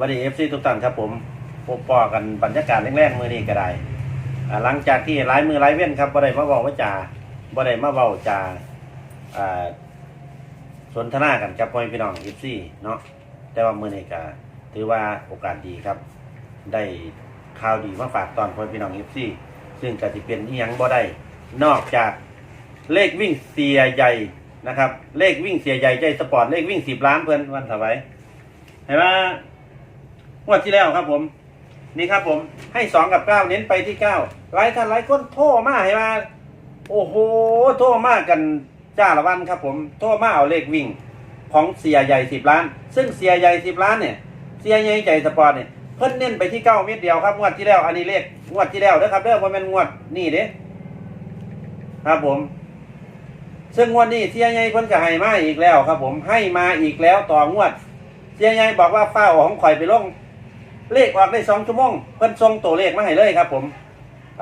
วัสดีเอฟซีทุกท่านครับผมพบปอกันบรรยากาศแรกๆมือนี้ก็ได้หลังจากที่ไลายมือไลายเว้นครับบ่ได้มาเว้าว่าจาบ่ได้มาเว้าจาอ่าสนทนากันกับพ่อแม่พี่น้องเอฟซีเนาะแต่ว่ามือนี้ก็ถือว่าโอกาสดีครับ ได้ข่าวดีมาฝากตอนพ่อแม่พี่น้องเอฟซีซึ่งก็จะเป็นที่ยังบ่ได้นอกจากเลขวิ่งเสียใหญ่นะครับ เลขวิ่งเสียใหญ่ใจสปอร์ตเลขวิ่งสิบล้านเพื่อนวันสบายเห็นไหม งวดที่แล้วครับผม นี่ครับผมให้สองกับเก้าเน้นไปที่เก้าหลายท่านหลายคนโทรมาเห็นไหมโอ้โหโทรมากกันจ้าละวันครับผมโทรมาเอาเลขวิ่งของเสียใหญ่สิบล้าน ซึ่งเสียใหญ่สิบล้านเนี่ยเสียใหญ่ใจสปอร์ตเนี่ยเพิ่นเน้นไปที่เก้าเม็ดเดียวครับงวดที่แล้วอันนี้เลขงวดที่แล้วเด้อครับเด้อว่าเป็นงวดนี่เด้ครับผม ซึ่งงวดนี้เสียใหญ่เพิ่นก็ให้มาอีกแล้วครับ ผมให้มาอีกแล้วต่องวดเสียใหญ่บอกว่าฝ้าของข่อยไปลง เลขออกได้สองชั่วโมงเพิ่นส่งตัวเลขมาให้เลยครับผม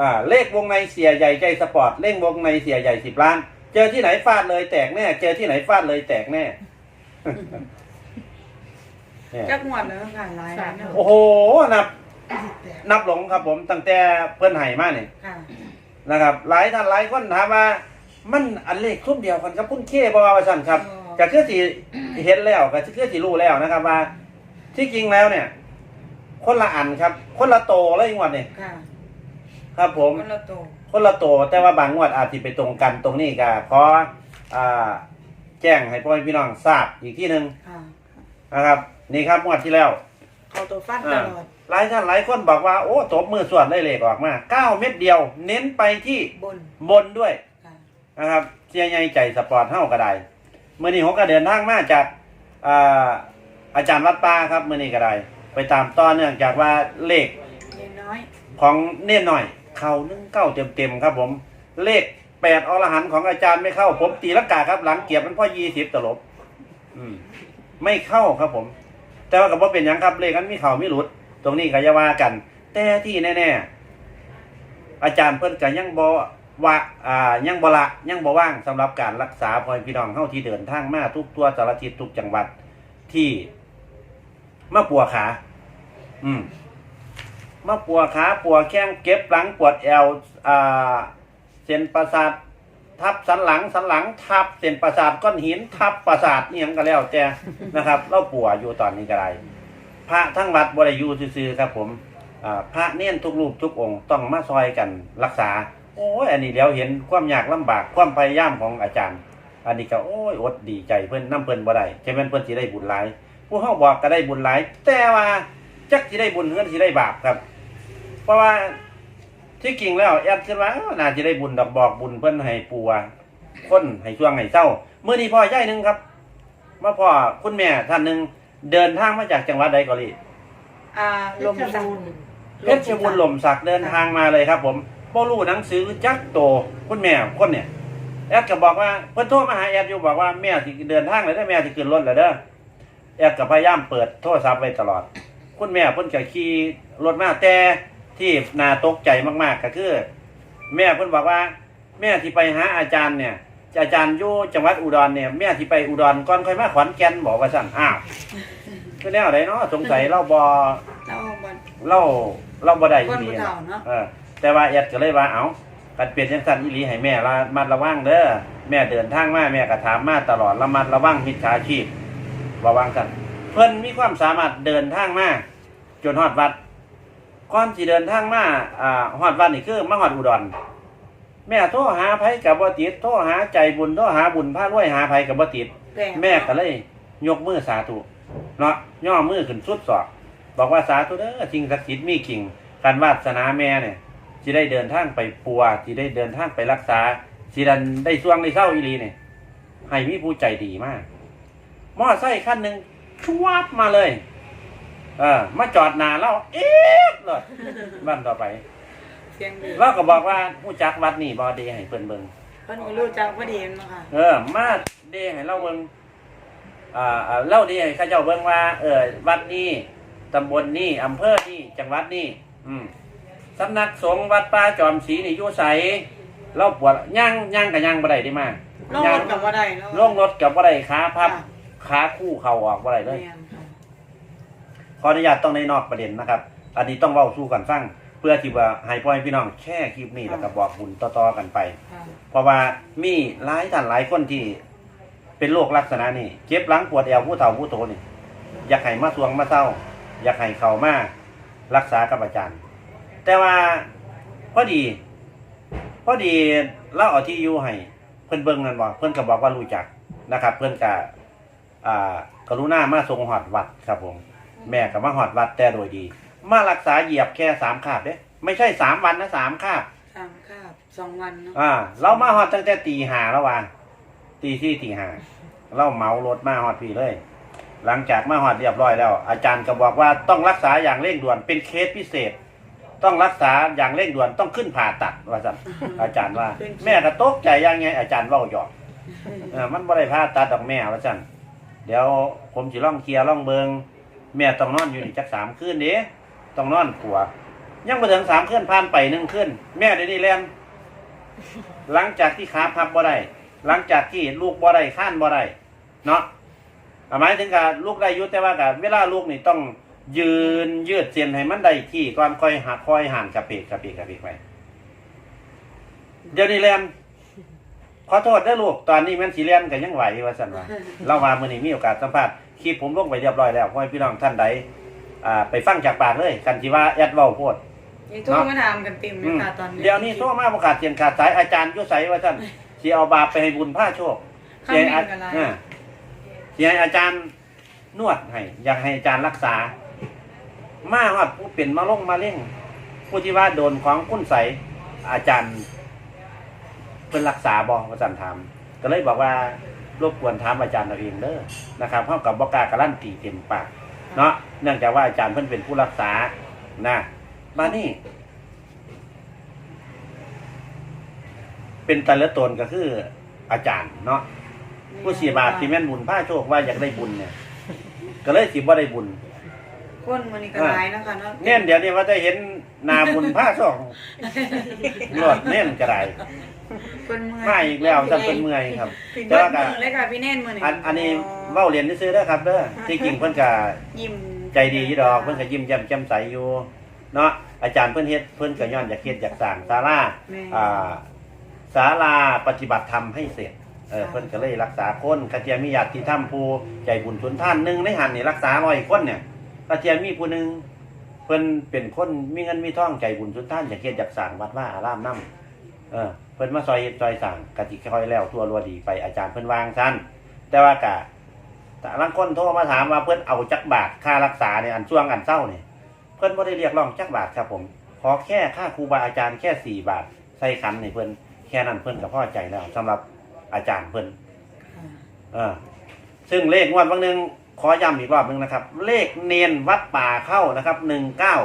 อ่าเลขวงในเสียใหญ่ใจสปอร์ตเลขวงในเสียใหญ่สิบล้าน เจอที่ไหนฟาดเลยแตกแน่เจอที่ไหนฟาดเลยแตกแน่เนี่ยจักหวดเลยค่ะหลายล้านเนอะโอ้โหนับนับหลงครับผมตั้งแต่เพิ่นให้มาเนี่ยค่ะ นะครับ หลายท่านหลายคนถามว่า มันอันเลขทุ่มเดียวกันกับคุณเคบอว่าสั่นครับอ๋อ ก็คือสีเห็นแล้วก็คือสีรู้แล้วนะครับว่า ที่จริงแล้วเนี่ย คนละอันครับ คนละโตเลยงวดเนี่ยค่ะครับผม คนละโตคนละโตแต่ว่าบางงวดอาจจะไปตรงกันตรงนี้ก็ขออ่าแจ้งให้พ่อแม่พี่น้องทราบอีกที่หนึ่งค่ะนะครับ นี่ครับงวดที่แล้วเขาตัวฟัดตอ่าลอดหลายท่านหลายคนบอกว่าโอ้ตบมือส่วนได้เลขออกมาเก้าเม็ดเดียว เน้นไปที่บนบนด้วยค่ะนะครับเสียใหญ่ใจสปอร์ตเฮ้าก็ได้เมื่อนี้ผมก็เดินทางมาจากอ่าอาจารย์วัดป่าครับเมื่อนี้ก็ได้ ไปตามต่อเนื่องจากว่าเลขเล็กน้อยของเน่นหน่อย เข้านึ่งเก้าเต็มเต็มๆครับผม เลขแปดอรหันต์ของอาจารย์ไม่เข้า ผมตีลักกาครับ หลังเกียบมันพ่อยี่สิบตลบ อืม ไม่เข้าครับผม แต่ว่ากับว่าเป็นหยังครับเลขนั้นมีเข่ามีหลุด ตรงนี้ก็อย่าว่ากัน แต่ที่แน่ๆอาจารย์เพิ่นก็ยังบ่ว่าอ่ายังบ่ละยังบ่ว่างสำหรับการรักษาพ่อพี่น้องเฮาที่เดินทางมาทุกตัวสารทิศทุกจังหวัดที่ มาปัวขา อืมมาปัวขาปัวแข้งเก็บหลังปวดแอวอ่าเส้นประสาททับสันหลังสันหลังทับเส้นประสาทก้อนหินทับประสาทนี่ยงก็แล้วแต่นะครับ เราปัวอยู่ตอนนี้ก็ได้พระทั้งวัดบริยูซื่อๆครับ ผมอ่าพระเน้นทุกรูปทุกองค์ต้องมาซอยกันรักษา โอ้ยอันนี้เดี๋ยวเห็นความยากลำบากความพยายามของอาจารย์ อันนี้ก็โอ้ยอดดีใจเพิ่อนน้ำเพิ่นบ่ได้ใช่ไหมนเพิ่นสิได้บุญหลาย ผู้เฮาบอกก็ได้บุญหลาย แต่ว่าจักสิได้บุญเฮือนสิได้บาปครับ เพราะว่าที่จริงแล้วแอดคิดว่าเอ้าน่าจะได้บุญดอกบอกบุญเพิ่นให้ปัวคนให้ช่วงให้เศร้าเมื่อนี้พ่อย่ายหนึ่งครับมาพ่อคุณแม่ท่านหนึ่งเดินทางมาจากจังหวัดใดก็รีอ่าลมสักเพชรบุญหล่มสักเดินทางมาเลยครับ ผมบ่รู้หนังสือจักโตคุณแม่คนเนี่ยแอดก็บอกว่าเพิ่นโทรมาหาแอดอยู่บอกว่าแม่สิเดินทางเลยได้อแม่สิขึ้นรถแล้วเด้อ แอดก็พยายามเปิดโทรศัพท์ไว้ตลอด คุณแม่เพิ่นก็ขี่รถมาแต่ที่น่าตกใจมากๆ ก็คือ แม่เพิ่นบอกว่า แม่ที่ไปหาอาจารย์เนี่ยอาจารย์อยู่จังหวัดอุดรเนี่ยแม่ที่ไปอุดรก่อนค่อยมาขอนแก่นบอกว่าสั่นอ้าวคือแนวไหนเนาะสงสัยเราบ่แล้วบนเราเราบ่ได้คนอีหลีผู้นะเฒ่าเนาะเออ แต่ว่าแอดก็เลยว่าเอ้ากันเปลี่ยนจังซั่นอีหลีให้แม่ละมัดระวังเด้อแม่เดินทางมาแม่ก็ถามมาตลอดระมัดระวังมิจฉาชีพ ระวังกันเพิ่นมีความสามารถเดินทางมาจนฮอดวัดก่อนสิเดินทางมาอ่าฮอดวัดนี่คือมาฮอดอุดร แม่โทรหาไผกับบ่ติดโทรหาใจบุญโทรหาบุญพารวยหาไผกับบ่ติดแรงแม่ก็เลย ยกมือสาธุเนาะย่อมือขึ้นสุดศอก บอกว่าสาธุเด้อจริงศักดิ์สิทธิ์มีจริงการวาสนาแม่เนี่ยสิได้เดินทางไปปัวสิได้เดินทางไปรักษาสิดันได้ช่วงได้เศร้าอีหลีเนี่ยให้มีผู้ใจดีมาก มอไซค์คันหนึ่งชวบมาเลย เออ มาจอดหนาเราเอ๊ะเลยบ้านต่อไปเสียงดีเราก็บอกว่าผู้จักวัดนี่บอดีให้เพิ่นเบิ่งเพิ่นก็รู้จักพอดีเนาะค่ะเออ มาเดให้เราเบิ่งอ่าอ่าเล่าดีให้ข้าเจ้าเบิ่งว่า เออวัดนี้ตำบลนี้อำเภอนี้จังหวัดนี้อืมสำนักสงฆ์วัดป่าจอมศรีนี่อยู่ไสเราปวดย่างย่างกับย่างบ่ได้เด้มาลงรถกับว่าได้แล้วลงรถกับบ่ได้ขาพับ ค่ะขาคู่เข่าออกบ่ได้เลย แม่นค่ะขขออนุญาตต้องในนอกประเด็นนะครับ อันนี้ต้องเว้าสู้กันฟัง เพื่อที่ว่าให้พ่อแม่พี่น้องแค่คลิปนี้แล้วก็บอกบุญต่อๆกันไป ค่ะเพราะว่ามีหลายท่านหลายคนที่ เป็นโรคลักษณะนี้เจ็บหลังปวดเอวผู้เฒ่าผู้โตนี่ อยากให้มาทวงมาเศร้า อยากให้เขามารักษากับอาจารย์ แต่ว่าพอดี พอดีเล่าเอาที่อยู่ให้เพิ่นเบิ่งนั่นบ่เพิ่นก็บอกว่ารู้จักนะครับ เพิ่นก็ อ่ากรุณามาส่งหอดวัดครับผม แม่ก็มาหอดวัดแต่โดยดี มารักษาเหยียบแค่สามคาบเด้ไม่ใช่สามวันนะสามคาบสามคาบสองวันเนาะอ่า เรามาหอดตั้งแต่ตีห้าแล้ววานตีสี่ตีห้าเราเหมารถมาหอดพี่เลย หลังจากมาหอดเรียบร้อยแล้ว อาจารย์ก็บอกว่าต้องรักษาอย่างเร่งด่วนเป็นเคสพิเศษ ต้องรักษาอย่างเร่งด่วนต้องขึ้นผ่าตัดว่าสั่นอาจารย์ว่า แม่ก็ตกใจยังไงอาจารย์เว่าหยอกเออมันบ่ได้ผ่าตัดดอกแม่ว่าสั่น เดี๋ยวผมสิล่องเคลียร์ล่องเบิงแม่ต้องนอนอยู่นี่จักสามคืนเด้ต้องนอนขัว ยังมาถึงสามคืนผ่านไปหนึ่งคืนแม่เดี๋ยวนี้แลนหลังจากที่ขาพับบ่ได้หลังจากที่ลูกบ่ได้ข้านบ่ได้เนาะหมายถึงการลูกได้ยุต่ว่ากับเวลาลูกนี่ต้องยืนยืดเสียนให้มันได้ที่ก่อนค่อยหักค่อยหันกระเพกกระเพกกระเพกไปเดี๋ยวนี้แลน ขอโทษได้อลูกตอนนี้แมันสีเลียนกันยังไหวว่าสันว่าเรามามื่อนี้มีโอกาสสัมภาษณ์คลิปผมลงไปเรียบร้อยแล้วพ่อให้พี่น้องท่านใดอ่าไปฟังจากปากเลยกันที่ว่าแอดเว้าโพดนี่โทรมาถามกันเต็มเลยค่ะตอนนี้เดี๋ยวนี้โทรมาประกาศเสียนขาดสายอาจารย์อยุใสว่าท่านสิเอาบาปไปให้บุญผ้าโชคข้าเสีมยเมอานกันไรอ่าเสียอาจารย์นวดให้อยากให้อาจารย์รักษา มาฮอดผู้เป็นมาลงมาเล่งผู้ที่ว่าโดนของคุ้นใสอาจารย์ เป็นรักษาบออาจารย์ถามก็เลยบอกว่ารบกวนถามอาจารย์เอาเองเด้อนะครับเพราะกับบอกล้าการันตีเต็มปากเนาะเนื่องจากว่าอาจารย์เพิ่นเป็นผู้รักษานะมานี่ เป็นแต่ละตนก็คือ อาจารย์เนาะผู้สีบาทที่แม่นบุญผ้าโชคว่าอยากได้บุญเนี่ย ก็เลยสิบ่ได้บุญคนมันนี่ก็หลายนะคะเนาะเน่นเดี๋ยวนี้ว่าจะเห็นหนาบุญผ้าโชครวดเน่นก็ได้คนเมื่อยมาอีกแล้วท่านเป็นเมื่อยครับเบิดมือเลยค่ะพี่แน่นมือนี่อันอันนี้เว้าเรียนซื้อๆเด้อครับเด้อที่จริงเพิ่นก็ยิ้มใจดีอยู่ดอกเพิ่นก็ยิ้มแย้มแจ่มใสอยู่เนาะอาจารย์เพิ่นเฮ็ดเพิ่นก็ย้อนอยากเฮ็ดอยากสร้างศาลาแม่ อ่าศาลาปฏิบัติธรรมให้เสร็จเออเพิ่นก็เลยรักษาคนกระเทียมมีญาติธรรมผู้ใจบุญสุนท่านหนึ่งในหันนี่รักษาร้อยคนเนี่ยกระเทียมมีผู้หนึ่งเพิ่นเป็นคนมีเงินมีทองใจบุญสุนท่านอยากเฮ็ดอยากสร้างวัดว่าอารามนํเออ เพิ่นมาซอยเฮ็ดซอยสร้างกะสิค่อยๆแล้วทั่วรัวดีไปอาจารย์เพิ่นวางซั่นแต่ว่ากะแต่ลางคนโทรมาถามว่าเพิ่นเอาจักบาทค่ารักษาเนี่ยอันช่วงอันเศร้าเนี่ยเพิ่นบ่ได้เรียกร้องจักบาทครับผมขอแค่ค่าครูบาอาจารย์แค่สี่บาทใส่ขันให้เพิ่นแค่นั้นเพิ่นก็พอใจแล้วสำหรับอาจารย์เพิ่นเออซึ่งเลขงวดวันหนึ่งขอย้ำอีกรอบหนึ่งนะครับ เลขเนียนวัดป่าเข้านะครับหนึ่งเก้า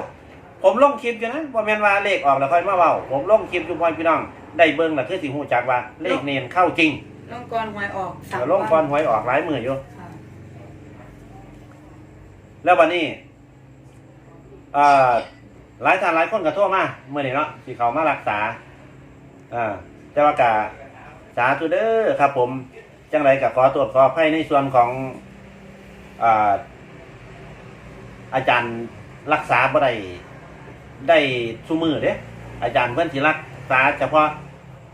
ผมลงคลิปอยู่นะพอแมนว่าเลขออกแล้วค่อยมาเบาผมลงคลิปอยู่พ่อพี่น้อง ได้เบิ้งแล้วคือสิหูจักว่า เลขเนียนเข้าจริงลงกรหวยออกสามเดี๋ยวลงก่อนหวยออกหลายมืออยู่ ค่ะแล้ววันนี้เอ่อหลายท่านหลายคนก็โทรมาเมื่อนี้เนาะที่เขามารักษาอ่าแต่ว่ากะสาธุเด้อครับผม จังไรก็ขอตรวจขอให้ในส่วนของอ่าอาจารย์รักษาบ่ได้ได้ทุมือเด้อาจารย์เพิ่นสิรัก ษาเฉพาะ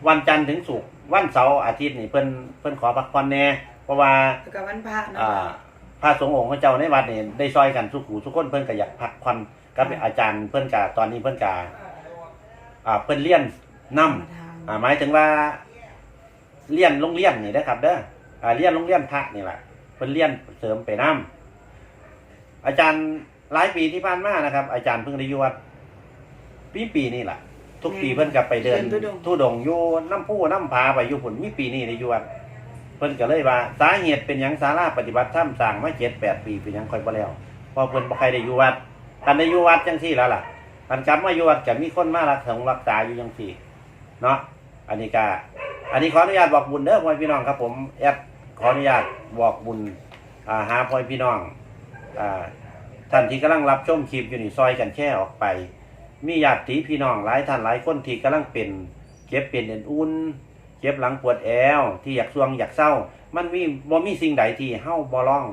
วันจันทร์ถึงศุกร์วันเสาร์อาทิตย์นี่เพิ่นเพิ่นขอพักผ่อนแหน่เพราะว่าแล้วกับวันพระเนาะอ่าพระสงฆ์องค์พระเจ้าในวัดนี่ได้ซอยกันทุกหูทุกคนเพิ่นก็อยากพักผ่อนกับอาจารย์เพิ่นกะตอนนี้เพิ่นกะอ่าเพิ่นเลี้ยนนำอ่าหมายถึงว่าเลี้ยนโรงเรียนนี่นะครับ เด้ออ่าเลี้ยนโรงเรียนพระนี่แหละเพิ่นเลี้ยนเสริมไปน้อาจารย์หลายปีที่ผ่านมานะครับ อาจารย์เพิ่งได้อยู่วัดปีปีนี่แหละ ทุกปีเพิ่นกลับไปเดินทุดงค์อยู่น้ำผู้น้ำผาไปอยู่ผุนมีปีนี้ได้อยู่วัดเพิ่นก็เลยว่าสาเหตุเป็นหยังศาลาปฏิบัติธรรมสร้างมาเจ็ดแปดปีเป็นหยังค่อยบ่แล้วเพอเพิ่นบ่ใครได้อยู่วัดคันได้อยู่วัดจังซี่แล้วล่ะคันกลับมาอยู่วัดก็มีคนมารักษารักษาอยู่จังซี่เนาะอันนี้ก็อันนี้ขออนุญาตบอกบุญเด้อพ่อพี่น้องครับ ผมแอดขออนุญาตบอกบุญอ่าหาพ่อพี่น้องอ่า ท่านที่กำลังรับชมคลิปอยู่นี่ซอยกันแช่ออกไป มีญาติพี่น้องหลายท่านหลายคนที่กำลังเป็นเจ็บเป็นเอ็นอุ่นเจ็บหลังปวดแอวที่อยากซวงอยากเศร้า มันมีบ่มีสิ่งใดที่เฮาบ่ลอง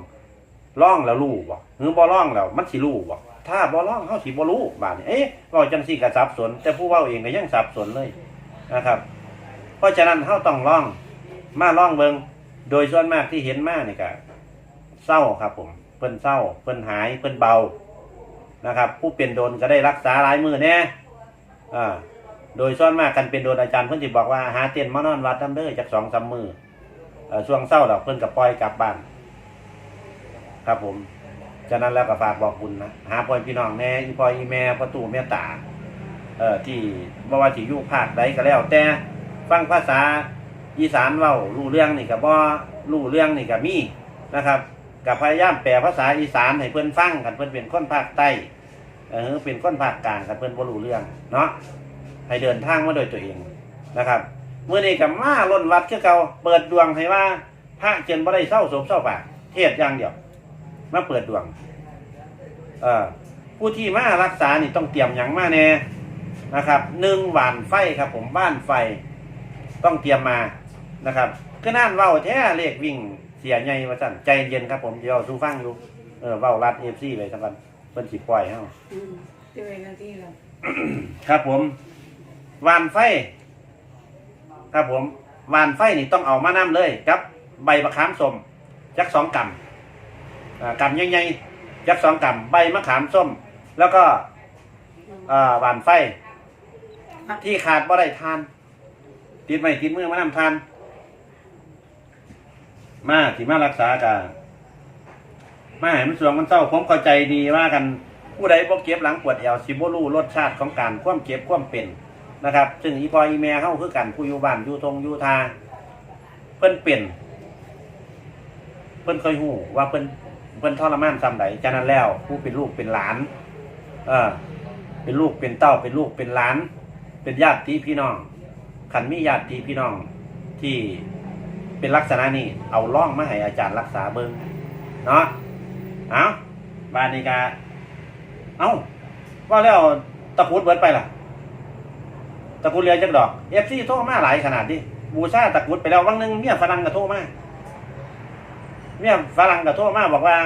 ร่องแล้วรู้บ่หรือบ่ร่องแล้วมันสิรู้บ่ถ้าบ่ร่องเฮาสิบ่รู้บาดนี้เอ๊ะเว้าจังซี่ก็สับสน แต่ผู้ว้าเองก็ยังสับสนเลยนะครับ เพราะฉะนั้นเฮาต้องร่อง มาร่องเบิงโดยส่วนมากที่เห็นมานี่ก็เศร้าครับผมเพิ่นเศร้าเพิ่นหายเพิ่นเบา นะครับ ผู้เป็นโดนก็ได้รักษาหลายมือแน่อ่าโดยส่วนมากกันเป็นโดนอาจารย์เพิ่นสิบอกว่าหาเต้นมานอนวัดนำเด้อจักสองสามมือช่วงเศร้าดอกเพิ่นก็ปล่อยกลับบ้าน ครับผมฉะนั้นแล้วก็ฝากบอกบุญนะหาพ่อยพี่น้องแน่อีพ่ออีแม่พ่อตู่แม่ตาเอ่อที่บ่ว่าสิอยู่ภาคใดก็แล้ว แต่ฟังภาษาอีสานเว้ารู้เรื่องนี่กับบ่รู้เรื่องนี่กับมีนะครับ กับพยายามแปลภาษาอีสานให้เพื่อนฟังกันเพื่อนเป็นคนภาคใต้เออเป็นคนภาคกลางกันเพื่อนบ่รู้เรื่องเนาะให้เดินทางมาโดยตัวเองนะครับเมื่อนี้กับมาล้นวัดคือเก่าเปิดดวงให้ว่าพระเจนบ่ได้เศร้าโศกเศร้าปากเทศอย่างเดียวมาเปิดดวงเออผู้ที่มารักษานี่ต้องเตรียมหยังมาแน่นะครับหนึ่งหวานไฟครับผมบ้านไฟต้องเตรียมมานะครับก็นั่นเว้าแท้เลขวิ่ง เสียใหญ่มาสั่นใจเย็นครับผมเดี๋ยวสู้ฟังอยู่เออเว้ารัดเอฟซีเลยครับมันเพิ่นสิปล่อยเฮาอืมที่เป็นหน้าที่เราครับผมวานไฟ ครับผมวานไฟนี่ต้องเอามานํเลยครับ ใบมะขามส้มจักสองกำอ่ากำใหญ่ๆจักสองกำใบมะขามส้ม แล้วก็อ่าวานไฟ ที่ขาดบ่ได้ทาน ติดไม่ติดมือมานำทาน มาที่มารักษากันมาให้มันสวงมันเศร้าผมเข้าใจดีว่ากันผู้ใดบ่เก็บหลังปวดเอวสิบ่รู้รสชาติของการความเจ็บความเป็นนะครับ ซึ่งอีพออีแม่เฮาคือกันผู้อยู่บ้านอยู่ทงอยู่ทาเพิ่นเป็น เพิ่นเคยฮู้ว่าเพิ่นเพิ่นทรมานซ้ำใดฉะนั้นแล้วผู้เป็นลูกเป็นหลาน เออ เป็นลูกเป็นเต้าเป็นลูกเป็นหลาน เป็นญาติพี่น้องขันมีญาติพี่น้องที่ เป็นลักษณะนี้เอาล่องมาให้อาจารย์รักษาเบิงเนาะเอาบานนี้กาเอาว่าแล้วตะกรุดเบิดไปล่ะ ตะกรุดเรียนจักดอกเอฟซีโทรมาหลายขนาดนี้บูชาตะกรุดไปแล้ววันหนึงเมียฝรั่งก็โทรมาเมียฝรั่งก็โทรมาบอกว่า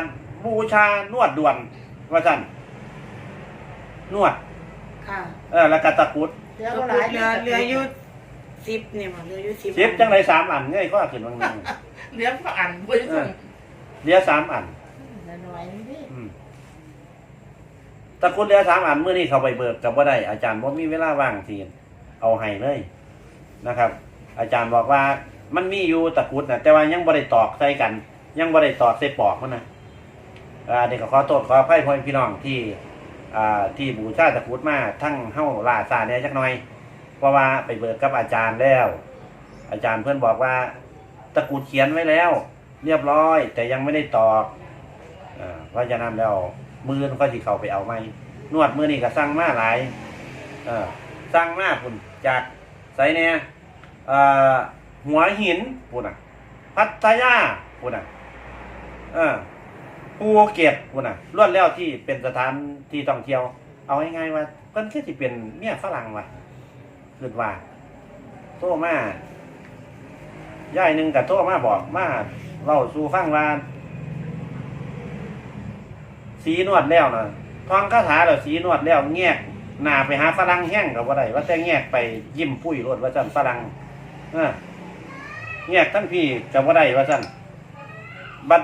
บูชานวดด่วนว่าสั่นนวด ค่ะ เออแล้วก็ตะกรุดเดี๋ยวก็ก็หลายเหลือเหลืออยู่ สิบเนี่ยมั้งเหลืออยู่สิบเจ็บจังไรสามอันเงยก็ขึ้นบางนึงเลี้ยงก็อ่านบ่ได้ส่งเหลือสามอันน้อยๆนี่อืมตะกรุดเหลือสามอันเมื่อนี้เขาไปเบิกกับว่าได้ อาจารย์ว่ามีเวลาว่างทีเอาให้เลยนะครับ อาจารย์บอกว่ามันมีอยู่ตะกรุดนะแต่ว่ายังบ่ได้ตอกใส่กัน ยังบ่ได้ตอกใส่ปอกมันนะอ่าเด็กก็ขอโทษขออภัยพ่อแม่พี่น้องที่อ่าที่บูชาตะกรุดมาทั้งเฮ้าล่าซาเนี่ยจักหน่อย เพราะว่าไปเบิกกับอาจารย์แล้ว อาจารย์เพื่อนบอกว่า ตะกรุดเขียนไว้แล้ว เรียบร้อย แต่ยังไม่ได้ตอกอ่าเพราะฉะนั้นแล้วมือก็สิเขาไปเอาไหมนวดมือนี่ก็สั่งมาหลายเออสั่งมาพุ่นจากไสเนี่ยเอ่อหัวหินพุ่นอะ พัทยาพุ่นอะภูเก็ตพุ่นอะล้วนแล้วที่เป็นสถานที่ท่องเที่ยว เอาง่ายๆว่าเพิ่นคือสิเป็นเมียฝรั่งว่ะ คิดว่า โทรมาย่ายหนึ่งกับโทรมาบอกมาเล่าสู่ฟังว่าสีนวดแล้วนะทองคาถาแล้วสีนวดแล้วแงกหน้าไปหาฝรั่งแห้งกับว่าได้ว่าแต่แงกไปยิ้มปุ้ยรถว่าจันฝรั่งเออแงกทั้งพี่กับว่าได้ว่าจันบัด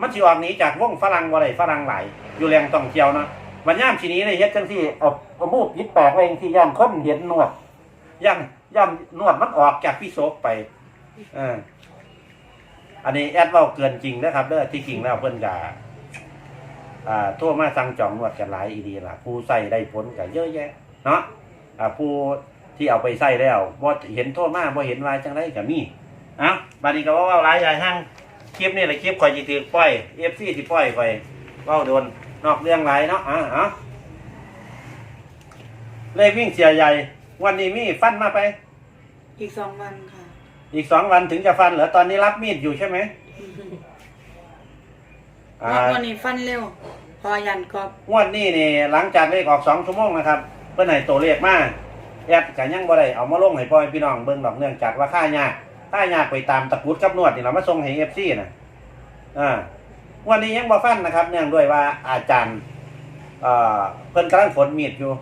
มันสิออกหนีจากวงฝรั่งว่าได้ฝรั่งหลายอยู่แรงต้องเที่ยวนะวันย่ามทีนี้เลยเฮ็ดจังที่เอา เอามูกยิดปากไว้จังที่ย่ามคนเห็นหนวดย่างย่างนวดมันออกจากพี่โซกไปเอออันนี้แอดเว่าเกินจริงนะครับเด้อที่จริงแล้วเพิ่นกาอ่าทั่วมาสั่งจองนวดกันหลายอีดีล่ะผู้ใส่ได้ผลกันเยอะแยะ เนาะอ่าผู้ที่เอาไปใส่แล้วบ่เห็นโทษมาบ่เห็นว่าจังไรก็มีเอ้าบัดนี้ก็ว่าเว่าลายใหญ่ห้างคลิปนี่แหละคลิปข่อยสิถือปล่อย FC สิปล่อยข่อยเว้าโดนนอกเรื่องหลายเนาะอ่าอ้า เลขวิ่งเสียใหญ่ วันนี้มีฟันมาไป อีกสองวันค่ะ อีกสองวันถึงจะฟันเหรอตอนนี้รับมีดอยู่ใช่ไหมอ่าวันนี้ฟันเร็ว พอยันกอบงวดนี้นี่หลังจากเลขออกสองชั่วโมงนะครับ เพื่อนให้ตัวเลขมาแอดกันยังบ่ได้เอามาลงให้พ่อให้พี่น้องเบิ่งดอกเนื่องจากว่าค่ายากค่ายากไปตามตะกรุดกับนวดนี่เรามาส่งให้เอฟซีนะอ่าวันนี้ยังบ่ฟันนะครับ เนื่องด้วยว่าอาจารย์เอ่อเพิ่นกำลังฝนมีดอยู่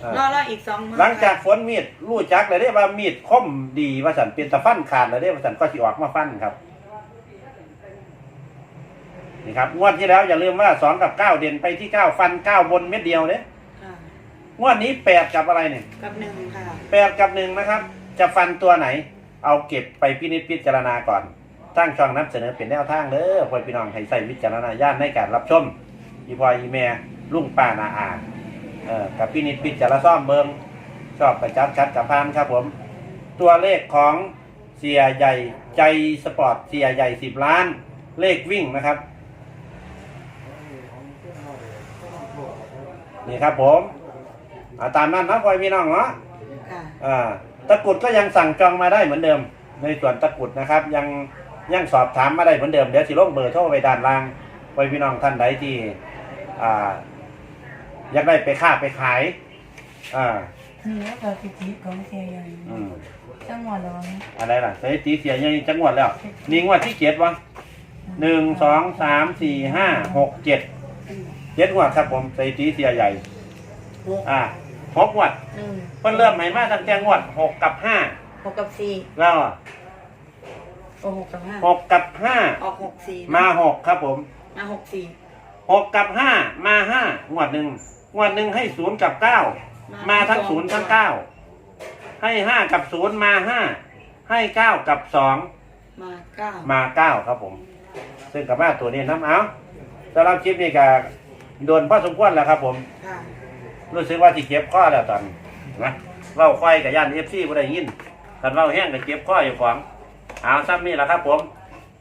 เอ่อรอรออีกสองมื้อหลังจากฝนมีดรู้จักเลยได้ว่ามีดคมดีว่าสันเป็นตะฟันขาดเลยได้ว่าสันก็สิออกมาฟันครับนี่ครับงวดที่แล้วอย่าลืมว่าสองกับเก้าเด่นไปที่เก้าฟันเก้าบนเม็ดเดียวเนี่ยค่ะงวดนี้แปดกับอะไรเนี่ยกับหนึ่งค่ะแปดกับหนึ่งนะครับ จะฟันตัวไหน เอาเก็บไปพินิจพิจารณาก่อนตั้งช่องนับเสนอเป็นแนวทางเด้อพ่อพี่น้องให้ใส่วิจารณญาณในการรับชมอีพอยอีแม่ลุงป้านาอา เออกับพินิจพิจารณาซ่อมเบิงชอบประจับชัดกับพานครับผม ตัวเลขของเสียใหญ่ใจสปอร์ตเสียใหญ่สิบล้าน เลขวิ่งนะครับ นี่ครับผมเอาตามนั้นนะพ่อพี่น้องเนาะค่ะอ่าตะกรุดก็ยังสั่งจองมาได้เหมือนเดิม ในส่วนตะกรุดนะครับ ยังยังสอบถามมาได้เหมือนเดิมเดี๋ยวสิลงเบอร์โทรไปด้านล่างไว้พี่น้องท่านใดที่อ่า อยากได้ไปค้าไปขายอ่านี่แล้วก็สิทธิของเสียใหญ่อืมจังหวัดระวังอะไรล่ะสถิติเสียยังจังหวัดแล้วนี่งวดที่เจ็ดวะหนึ่งสองสามสี่ห้าหกเจ็ดอืมเจ็ดงวดครับผมสถิติเสียใหญ่หกอ่าหกงวดหนึ่งเพิ่นเริ่มใหม่มาตั้งแต่งวดหกกับห้าหกกับสี่แล้วโอ้หกกับห้าหกกับห้าออกหกสี่มาหกครับผม มาหกสี่หกกับห้ามาห้างวดหนึ่ง งวดหนึ่งให้ศูนย์กับเก้ามาทั้งศูนย์ทั้งเก้าให้ห้ากับศูนย์มาห้าให้เก้ากับสองมาเก้ามาเก้าครับผม ซึ่งกับมาตัวนี้น้ำเอาสำหรับคลิปนี้ก็โดนพอสมควรแล้วครับผม ค่ะรู้สึกว่าที่เจ็บข้อแล้วตอนนี้นะเล่าควายกับย่านเอฟซีบ่ได้ยินกันเล่าแห้งกับเจ็บข้ออยู่ของเอาซ้ำนี่แหละครับ ผม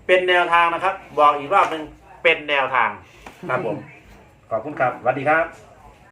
เป็นแนวทางนะครับ บอกอีกรอบหนึ่งเป็นแนวทางครับผม ขอบคุณครับสวัสดีครับ